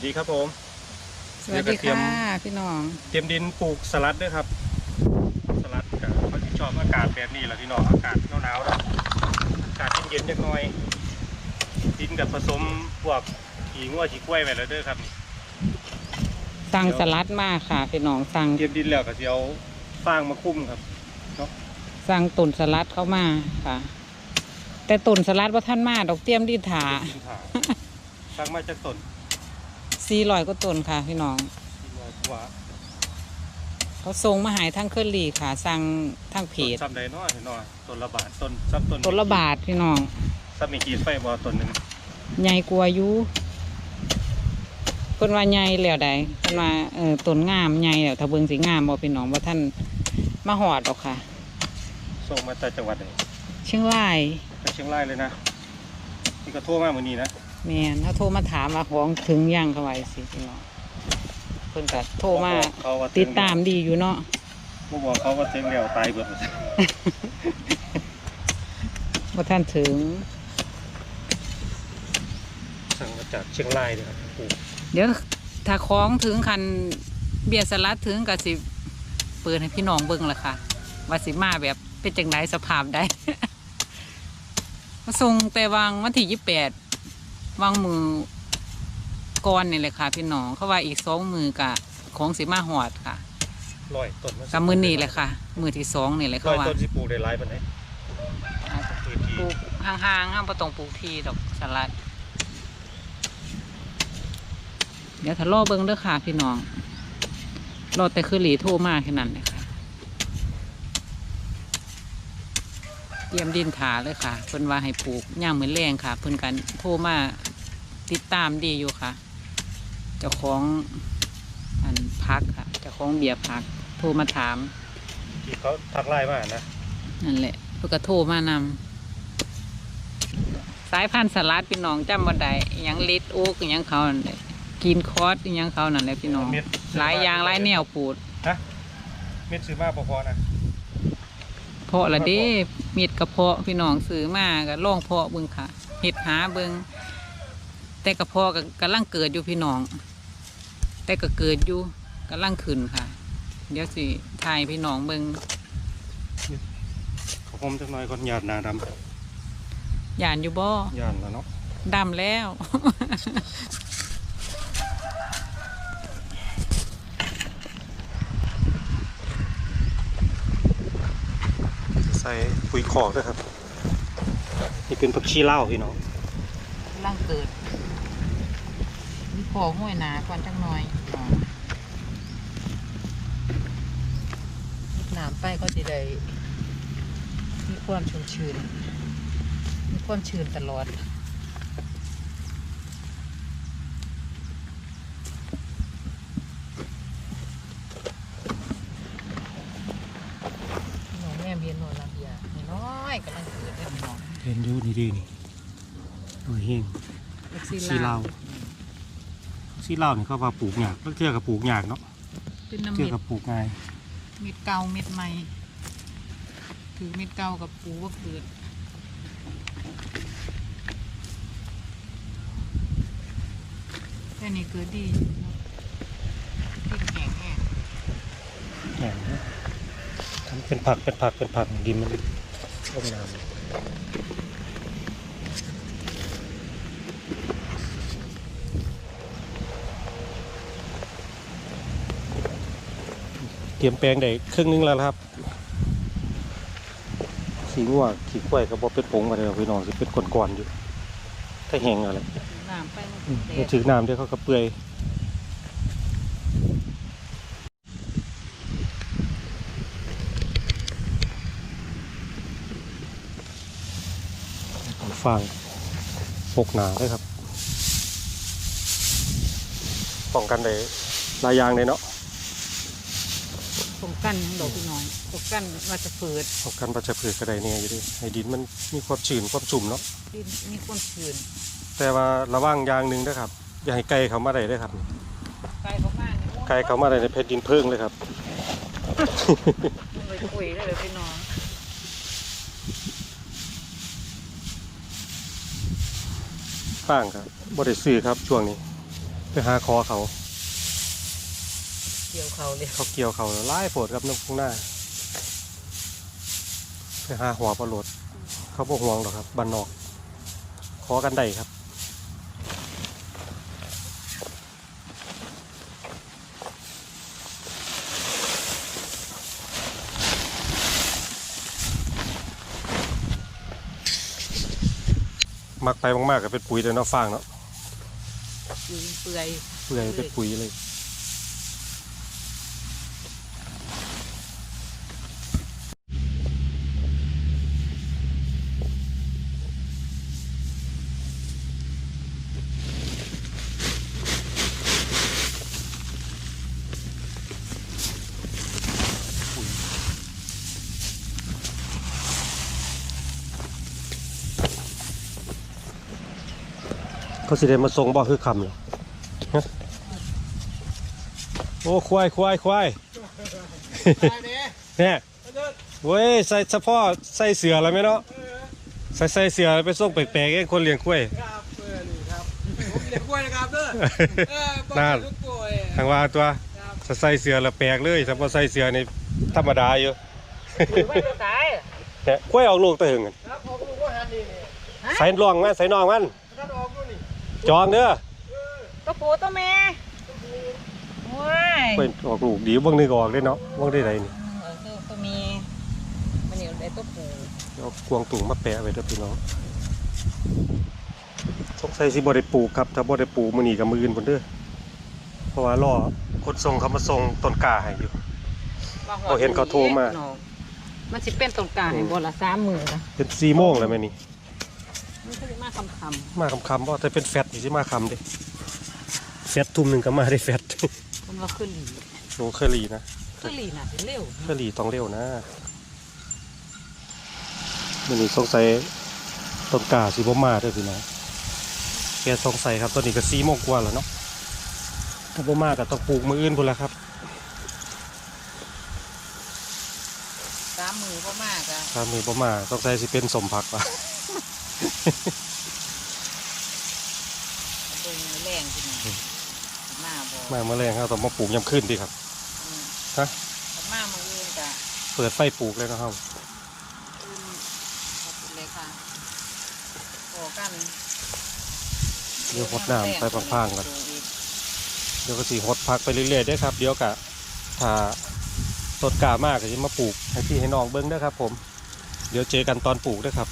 วัสดีครับผม สวัสดีค่ะพี่น้อง เตรียมดินปลูกสลัดด้วยครับ สลัดกับเขาที่ชอบอากาศแบบนี้แหละพี่น้องอากาศหนาวๆแล้วอากาศเย็นๆจักหน่อย ดินกับผสมพวกขี้งัวขี้กล้วยไปแล้วเด้อครับสั่งสลัดมาค่ะพี่น้องสั่งเตรียมดินแล้วก็จะเอาฟางมาคุ้มครับสั่งตุนสลัดเข้ามาค่ะ แต่ตุนสลัดว่าท่านมาดอกเตรียมดีถาดินผ่าสร้างมาจากต้น สี่ร้อยก็ตุนค่ะพี่น้องดินน้อยกว่าเขาส่งมาใหายทั้งเคลื่อนรีค่ะ สั่งทั้งเพต้นจซ้ำใดเน้อยเนาะต้นละบาทต้นซ้ำต้นต้นละบาทพี่น้องซ้ำมีกีดไฟบ่ต้นหนึ่งใหญ่กว่าอยุเพิ่นว่าใหญ่แล้วใดเพิ่นว่าเออต้นงามใหญ่แล้วถ้าเบิ่งสิงามบ่พี่น้องว่าท่านมาหอดหรอกค่ะส่งมาจากจังหวัดไหนเชียงรายจากเชียงรายเลยนะนี่ก็โทั่วมาเหมือนนี้นะ แม่นเขาโทรมาถามว่าของถึงยังเขาไว้สิพี่น้องเพิ่นก็โทรมาบอกเขาว่าติดตามดีอยู่เนาะบ่บอกเขาว่าเต็งแล้วตายเบิดว่าท่านถึง สั่งมาจากเชียงรายเลยครับปลูกเดี๋ยวถ้าของถึงคันเบียร์สลัดถึงก็สิเปิดให้พี่น้องเบิ่งละค่ะ ว่าสิมาแบบเป็นจังไดสภาพได้ มาส่งแต่วางวันที่ยี่แปด วางมือก่อนนี่แหละค่ะ พี่น้องเขาว่าอีกสองมือกะของสิมาหอดค่ะร้อยต้นกับมือนี่แหละค่ะ มือที่สองนี่แหละร้เขาอยว่าต้นสิปลูกได้หลายปานใดพื้นที่ปลูกห่างๆห้ามประตรงปลูกทีดอกสลัด เดี๋ยวถ้ารอเบิ้งเด้อค่ะ พี่น้องรอแต่คือหลีโทรมาแค่นั้นเลยค่ะเตรียมดินถาเลยค่ะเพิ่นว่าให้ปลูกย่างเหมือนแรงค่ะเพิ่นกันโทรมา ติดตามดีอยู่ค่ะ เจ้าของอันพักค่ะ เจ้าของเบียร์พัก โทรมาถาม ที่เขาทักไล่มานะนั่นแหละเพื่อก็โทรมานำสายพันธุ์สลัดพี่น้องจำบ่ได้อิหยังลิดโอ๊กอิหยังเขานั่นแหละกินคอสอิหยังเขานั่นแหละพี่น้องเม็ดหลายอย่างหลายแนวปลูดฮะเม็ดซื้อมาบ่พอนะเพาะละเด้มีดกระเพาะพี่น้องซื้อมาก็ล่องเพาะเบิ่งค่ะเห็ดหาเบิ่ง แต่กระเพาะก็กำลังเกิดอยู่พี่น้อง แต่ก็เกิดอยู่กำลังขึ้นค่ะ เดี๋ยวสิถ่ายพี่น้องเบิ่งเขาผมจักหน่อยก่อนหยาดหนาดย่านอยู่บ่ำหยาดแล้วเนาะดำแล้ว ใส่ปุ๋ยคอกด้วยครับ นี่เป็นผักชีลาวพี่น้องร่างเกิด มีพอห้วยหนาก่อนจังหน่อยน้ำไปก็จะได้มีความชุ่มชื้นมีความชื้นตลอดน้องแม่เพียนนอนลำยาน้อยๆกำลังเกิดได้พี่น้องเห็นอยู่นี่ดีนี่โอ้ยเฮงเล็กซี่ซีลา วซีลาวนี่เขาว่าปลูกยากบางเทื่อก็ปลูกยากเนาะเป็นน้ำเทื่อเม็ดก็ปลูกง่ายเม็ดเก่าเม็ดใหม่ถือเม็ดเก่ากับปูว่าเกิดแต่นี่เกิดดีเนาะดินแข็งแห้งแหงนะทำเป็นผักเป็นผักเป็นผักดินมันต้มน้ำ เตรียมแปลงได้ครึ่งนึงแล้วครับสีงัวงขี้กล้วยกับบอเป็นผงมาเลยพี่น้องสิเป็นก้อนๆอยู่ ถ้าแห้งอะไรถือน้ำไปมันถือน้ำเดี๋ยวเขาก็เปื่อยฟังปกหนาด้วยครับป้องกันได้ลายยางเลยเนาะ กั้นยังดอกพี่น้อยตรงกั้นว่าจะเปิดป้องกันปัจจัยพืชกระไดเนี่ยอยู่ดิให้ดินมันมีความชื้นความชุ่มเนาะดินมีความชื้นแต่ว่าระวังอย่างหนึ่งนะครับ อย่าให้ไก่เขามาได้ด้วยครับไกลเขามากเนี่ยไก่เขามาได้ในเพชรดินเพิ่งเลยครับมันเลยคุยได้เลยพี่น้องฟางครับบริซื้อครับช่วงนี้ไปหาคอเขา เกี่ยวเขาเลยเขาเกี่ยวเขาไล่โผดครับน้ำข้างหน้าไปหาหัวปลาโหลด เขาบอกห่วงหรอกครับบันนอก ขอกันได้ครับมักไปมากๆก็เป็นปุ๋ยเลยเนาะฟางเนาะเปื่อยเปื่อยเป็นปุ๋ยเลย เขาสิได้มาส่งบ่คือคำเหรอฮะโอ้ควายควายควายเนี่ยเว้ยใส่เฉพาะใส่เสือแล้วไหมเนาะใส่ใส่เสือไปส่งแปลกๆเองคนเลี้ยงควายครับเออนี่ครับผมเรียกกล้วยนะครับเด้อเออบอกนั่นลูกกล้วยทางว่าตัวครับถ้าใส่เสือแล้วแปลกเลยถ้าพอใส่เสือนี่ธรรมดาอยู่ไม่ต้องสายแต่ควายออกลูกตัวหึงกันครับผมรู้ว่าฮันนี่นี่ใส่รองมันใส่นองมันท่านออกดูนี่ จองเด้อตัวปูตัวแม่ว้ายควายออกลูกดีเบางนึงก็ออกได้เนาะเบางได้ไรนี่เออตัวตัวมีมันอยู่ในตัวปูเอากวางตุงมาแปะไว้เด้อพี่น้องสงสัยสิบ่ได้ปลูกครับ ถ้าบ่ได้ปลูกมื้อนี้ก็มื้ออื่นพุ่นเด้อเพราะว่ารอคนส่งเขามาส่งต้นกล้าให้อยู่โอ้เห็นเขาโทรมา มันสิเป็นต้นกลางให้บ่ละสามมือนะเป็น4โมงแล้วแม่นี่ มันคือมาคำคมาคำๆบ่แต่เป็นแฟตนี่สิมาคำเด้แฟตทุ่มหนึงก็มาได้แฟตำมันว่าคือหลีโอ้เคอรี่นะคือหลีน่ะเร็วเคอรี่ต้องเร็วนะมื้อนี้สงสัยต้นกล้าสิบ่มาเด้อพี่น้องแกสงสัยครับตอนนี้ก็4โมงกว่าแล้วเนาะถ้าบ่มาก็ต้องปลูกมื้ออื่นพุ่นละครับ สามมือก็มากอะถ้ามีบ่มาต้องใส่สิเป็นสมพักว่ะ เบิ่งแรงขึ้นมาหน้าบ่มาเมื่อแรงครับต้องมาปลูกยามขึ้นดีครับอืมฮะถ้ามามืออื่นกะเปิดไฟปลูกเลยนะครับอืมขอบคุณเลยค่ะโอ้กันเดี๋ยวหดน้ำไปพังๆก่อนเดี๋ยวก็สิหดพักไปเรื่อยๆได้อครับ เดี๋ยวกะถ้าต้นกล้ามากก็จะมาปลูกให้พี่ให้น้องเบิ้งเด้อครับ ผม เดี๋ยวเจอกันตอนปลูกเด้อครับ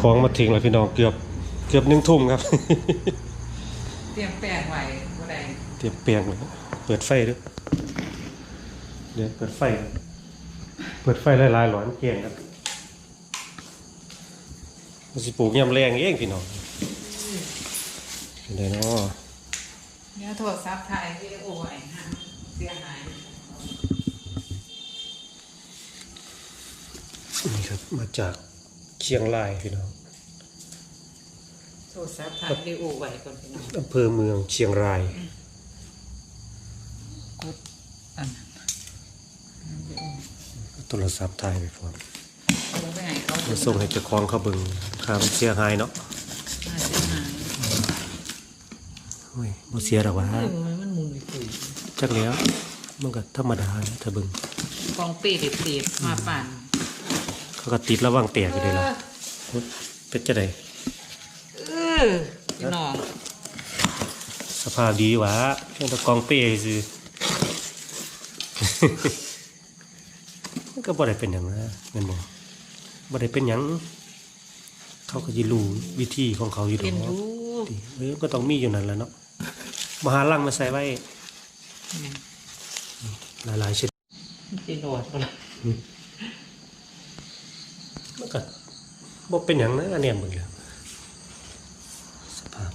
ของมาถึงแล้วพี่น้องเกือบเกือบหนึ่งทุ่มครับ เตรียมแป้งไว้บ่ได้เตรียมเปลียงเลยเปิดไฟด้วยเดี๋ยวเปิดไฟ เปิดไฟหลายๆหลอนเกียงครับมันสิปลูกยำแรงเองพี่น้องเดี๋ยวเนาะเนี่ยโทรศัพท์ถ่ายวิดีโอไว้ฮะเสียหาย นี่ครับมาจากเชียงรายพี่น้องโทรศัพท์ถ่ายวิดีโอไว้ก่อนพี่น้องอำเภอเมืองเชียงรายอันโทรศัพท์ถ่ายไปพร้อมเอาไปให้เขามาส่งให้เจ้าของเขาเบิ่งครับเสียหายเนาะน่าเสียหายโอ้ยบ่เสียหรอกวะเออมันหมุนไปปุ๋ยจักแล้วมันก็ธรรมดานะถ้าเบิ่งกองปีติดติดมาปั่น เขาก็ติดระวังแตกอยู่เลยล่ะเป็นจะไดเออพี่น้องสภาพดีหวะเพียงแต่กองเป้ซื้อมันก็บ่ได้เป็นอย่างนะเงินบ่บ่ได้เป็นหยังเขาก็สิรู้วิธีของเขาอยู่ดเรียนอกรู้ติเออก็ต้องมีอยู่นั่นแหละเนาะมาหาลังมาใส่ไว้หลายๆชนิดจีโรดบ่ล่ะมัน ก็บ่เป็นหยังนะอันเนี้ยมึงแล้วสภาพ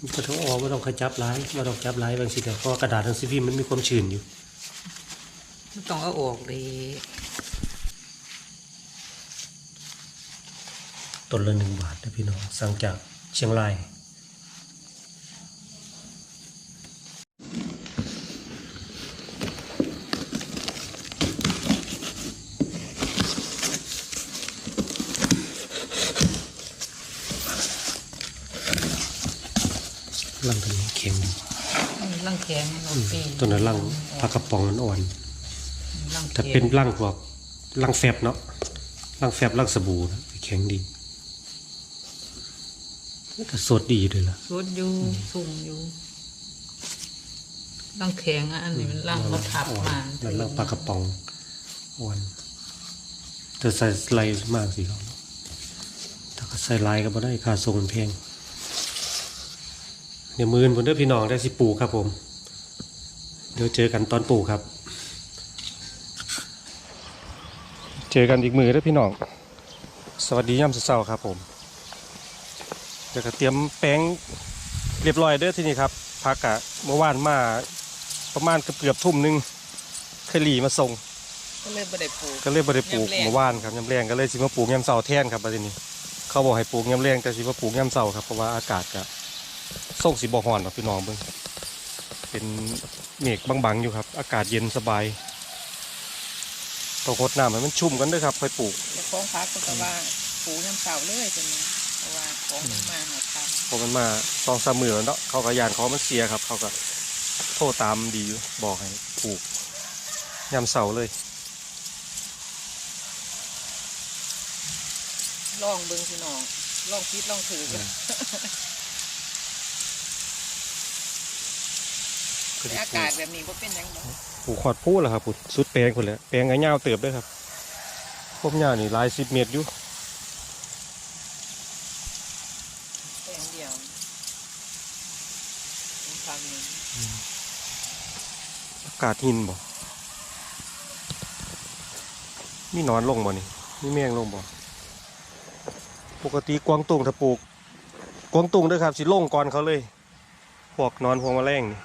มันก็ต้องออกบ่ต้องขจับหลายบ่ต้องจับหลายบางสิแต่เพราะว่ากระดาษทั้งซีฟิล์มมันมีความชื้นอยู่ไม่ต้องเอาออกเลยต้นละหนึ่งบาทนะพี่น้องสั่งจากเชียงราย ลังตัวนี้เค็ม ลังแข็งเราปี ตัวนั้นลังปลากระป๋องมันอ่อนลังถ้าเป็นลังพวกลังแฟบเนาะลังแฟบลังสบู่นะแข็งดีมันก็สดดีด้วยล่ะสดอยู่สูงอยู่ลังแข็งอะอันนี้มันลังรถทับมานั่นลังปลากระป๋องอ่อนแต่ใส่ไลน์มากสิครับถ้าก็ใส่ไลน์ก็บ่ได้ค่าส่งมันแพงเดี๋ยวมือนผมเด้อพี่น้องได้สิปลูกครับผม เดี๋ยวเจอกันตอนปลูกครับ เจอกันอีกมือเด้อพี่น้อง สวัสดีย่ำเช้าๆครับผมเดี๋ยวก็เตรียมแป้งเรียบร้อยเด้อที่นี่ครับพักกะเมื่อวานมาประมาณเกือบๆทุ่มหนึงเคยหลีมาส่งก็เลยบ่ได้ปลูกก็เลยบ่ได้ปลูกยามแลงเมื่อวานครับยามแรงก็เลยสิมาปลูกยามเสาร์แทนครับบัดนี้ เขาบอกให้ปลูกยามแรงแต่สิมาปลูกยามเสาร์ครับเพราะว่าอากาศก็ส่งสิบ่ฮ้อนหรอกพี่น้องเบิ่งเป็น เมฆบางๆอยู่ครับ อากาศเย็นสบายต้องรดน้ำให้มันชุ่มกันด้วยครับค่อยปลูกเจ้าของพักก็ว่าปลูกยามเช้าเลยจังนี้เพราะว่าของมันมาหาทางเพราะมันมาสองสามมือแล้วเนาะเขาก็ยานเขามันเสียครับ เขาก็โทรตามดีอยู่บอกให้ปลูกยามเสาร์เลยลองเบิ่งพี่น้องลองคิดลองถือกัน แต่อากาศแบบนี้บ่เป็นหยังบ่ปลูกขอดพูดแหละครับปลูกสุดแปลงคนแหละแปลงก็ยาวเติบด้วยครับพบหญ้านี่หลายสิบเมตรอยู่แค่อย่างเดียวเป็นความหนึงอากาศหินบ่มีหนอนลงบ่นี่มีแมงลงบ่ปกติกวางตุงถ้าปลูกกวางตุงเด้วยครับสิลงก่อนเขาเลยพวกหนอนพวกแมลงนี่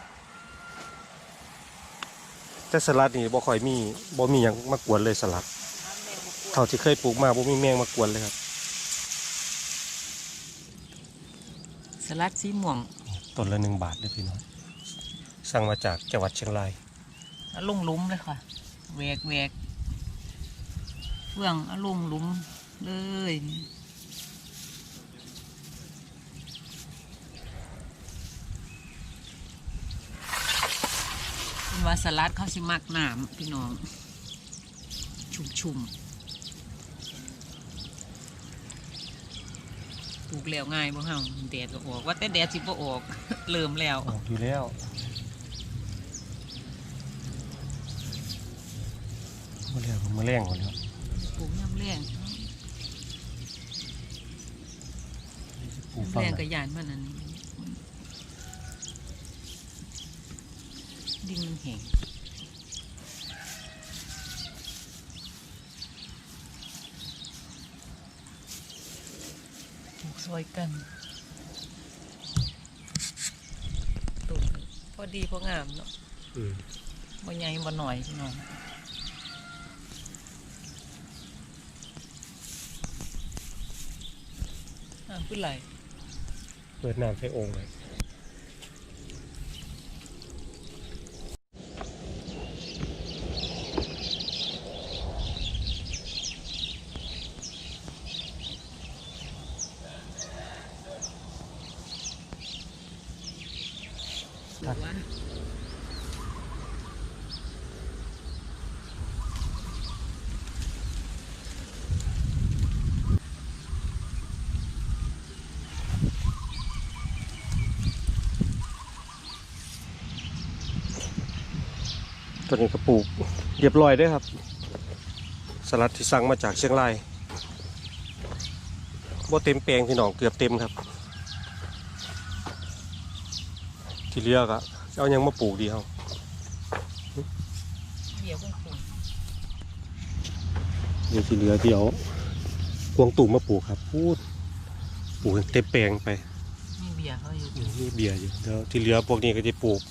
แต่สลัดนี่บ่ค่อยมีบ่มีหยังมากวนเลยสลัดน้ำแม่บ่กลัวเท่าที่เคยปลูกมาบ่มีแมงมากวนเลยครับ สลัดสีม่วงต้นละหนึ่งบาทเลยพี่น้องสั่งมาจากจังหวัดเชียงรายเอาลงหลุมเลยค่ะแหวกแหวกเฟื่องเอาลงหลุมเลยเป็น ว่าสลัดเขาสิมักน้ำพี่น้อง ชุ่มๆปลูกแล้วง่ายบ่เฮาแดดก็ออกว่าแต่แดดสิบ่ออกเริ่มแล้วออกอยู่แล้วมาแล้วมาแรงหมดแล้วปลูกย่ำแรงปลูกย่ำฟังแรงไหนกับยานมันอันนี้ ดินมันแห้งปลูกซอยกันตุ่มพอดีพองามเนาะอืมบ่ใหญ่บ่หน่อยพี่น้องอ่าขึ้นไหล เปิดน้ำใส่โอ่งเลย ตัวนี้ก็ปลูกเรียบร้อยเด้วยครับ สลัดที่สั่งมาจากเชียงรายบ่เต็มแปลงพี่น้องเกือบเต็มครับ ที่เหลือกอะเอาหยังมาปลูกดีเฮาเดี๋ยวก็คงเดี๋ยวที่เหลือที่เอากวางตุ่มมาปลูกครับพูดปลูกเต็มแปลงไปมีเบียร์เขาอยู่มีเบียร์อยู่เดี๋ยวที่เหลือพวกนี้ก็จะปลูก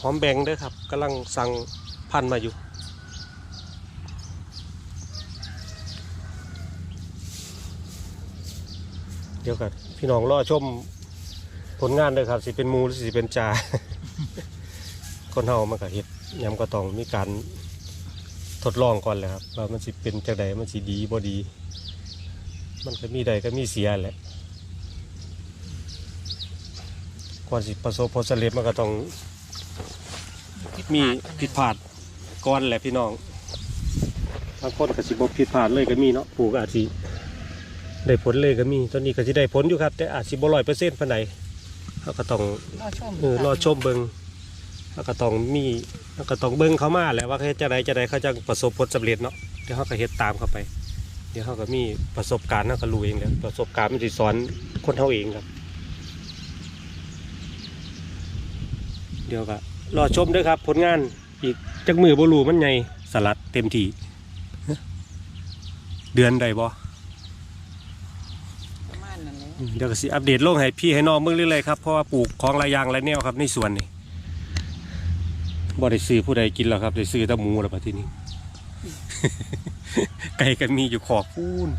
หอมแบงเด้วยครับกำลังสั่ง พันธุ์มาอยู่ เดี๋ยวกันพี่น้องรอชมผลงานเลยครับ สิเป็นหมูหรือสิเป็นจ่าคนเฮามันก็เฮ็ดยำก็ต้องมีการทดลองก่อนแหละครับว่ามันสิเป็นจังใดมันสิดีบ่ดี มันก็มีใดก็มีเสียแหละก่อนสิประสบผลสำเร็จมันก็ต้องมีผิดพลาด ก่อนแหละพี่น้องบางคนก็สิบ่ผิดพลาดเลยก็มีเนาะปลูกอาจสิได้ผลเลยก็มีตอนนี้ก็สิได้ผลอยู่ครับ แต่อาจสิบ่ร้อยเปอร์เซ็นต์ปานใดเขาก็ต้องรอชมเออรอชมเบิงเขาก็ต้องมีเขาก็ต้องเบิงเขามาแหละว่าเขาเฮ็ดจะใดจะใดเขาจะประสบผลสำเร็จเนาะเดี๋ยวเขาก็เฮ็ดตามเขาไป เดี๋ยวเขาก็มีประสบการณ์เขาก็รู้เองแหล้วประสบการณ์มันสิสอนคนเขาเองครับ เดี๋ยวก็รอชมเด้วยครับ ผลงาน อีกจักมือบ่รู้มันไงสลัดเต็มที่ฮะเดือนใดบ่ประมาณนั้นแหละอืมเดี๋ยวก็สิอัปเดตลงให้พี่ให้น้องเบิ่งเรื่อยๆครับเพราะว่าปลูกของหลายอย่างหลายแนวครับในสวนนี่บ่ได้ซื้อผู้ใดกินแล้วครับได้ซื้อแต่หมูแล้วบัดทีนี้ไก่ก็มีอยู่ขอบพูน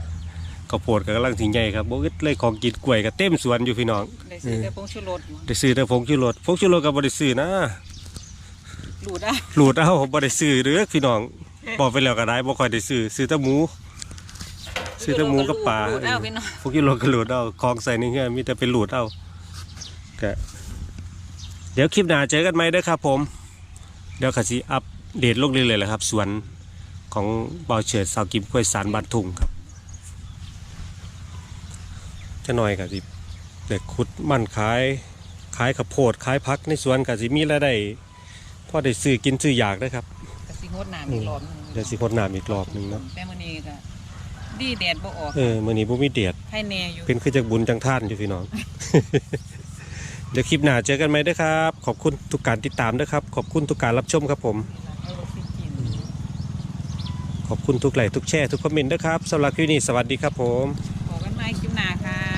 ข้าวโพดก็กำลังถึงใหญ่ครับบ่อึดเลยของกินกล้วยก็เต็มสวนอยู่พี่น้องได้ซื้อแต่ผงชูรสได้ซื้อแต่ผงชูรสผงชูรสก็บ่ได้ซื้อนะ ดูได้หลุดเอาบ่ได้ซื้อเด้อพี่น้องบอกไปแล้วก็ได้บ่ค่อยได้ซื้อซื้อแต่หมู ซื้อแต่หมูกับปลาดูได้พี่น้องพวกกิโลก็หลุดเอาของใส่ในเงี้ยมีแต่เป็นหลุดเอาก็เดี๋ยวคลิปหน้าเจอกันไหมเด้อครับผม เดี๋ยวขสิอัปเดตลงเรื่อยๆแหละครับสวนของเบาเฉิดสาวกิมกล้วยสารบ้านทุ่งครับจะหน่อยกับสิเด็กขุดมันขายขายข้าวโพดขายพักในสวนกับสิมีรายได้ พอได้ซื้อกินซื้ออยากได้อครับ ก็สิงดน้ำอีกรอบหนึงเดี๋ยวสิพดน้ำอีกรอบหนึงเนาะแต่มื้อนี้ก็ดีแดดบ่ออกเออมื้อนี้บ่มีเดียดให้แน่อยู่ เป็นคือจากบุญจังท่านอยู่พี่น้อง เดี๋ยวคลิปหน้าเจอกันไหมเด้อครับ ขอบคุณทุกการติดตามด้วยครับ ขอบคุณทุกการรับชมครับผมเอาลูกศิษย์กิน ขอบคุณทุกไลค์ทุกแชร์ทุกคอมเมนต์ด้วยครับสำหรับคลิปนี้สวัสดีครับผมขอกันใหม่คลิปหน้าค่ะ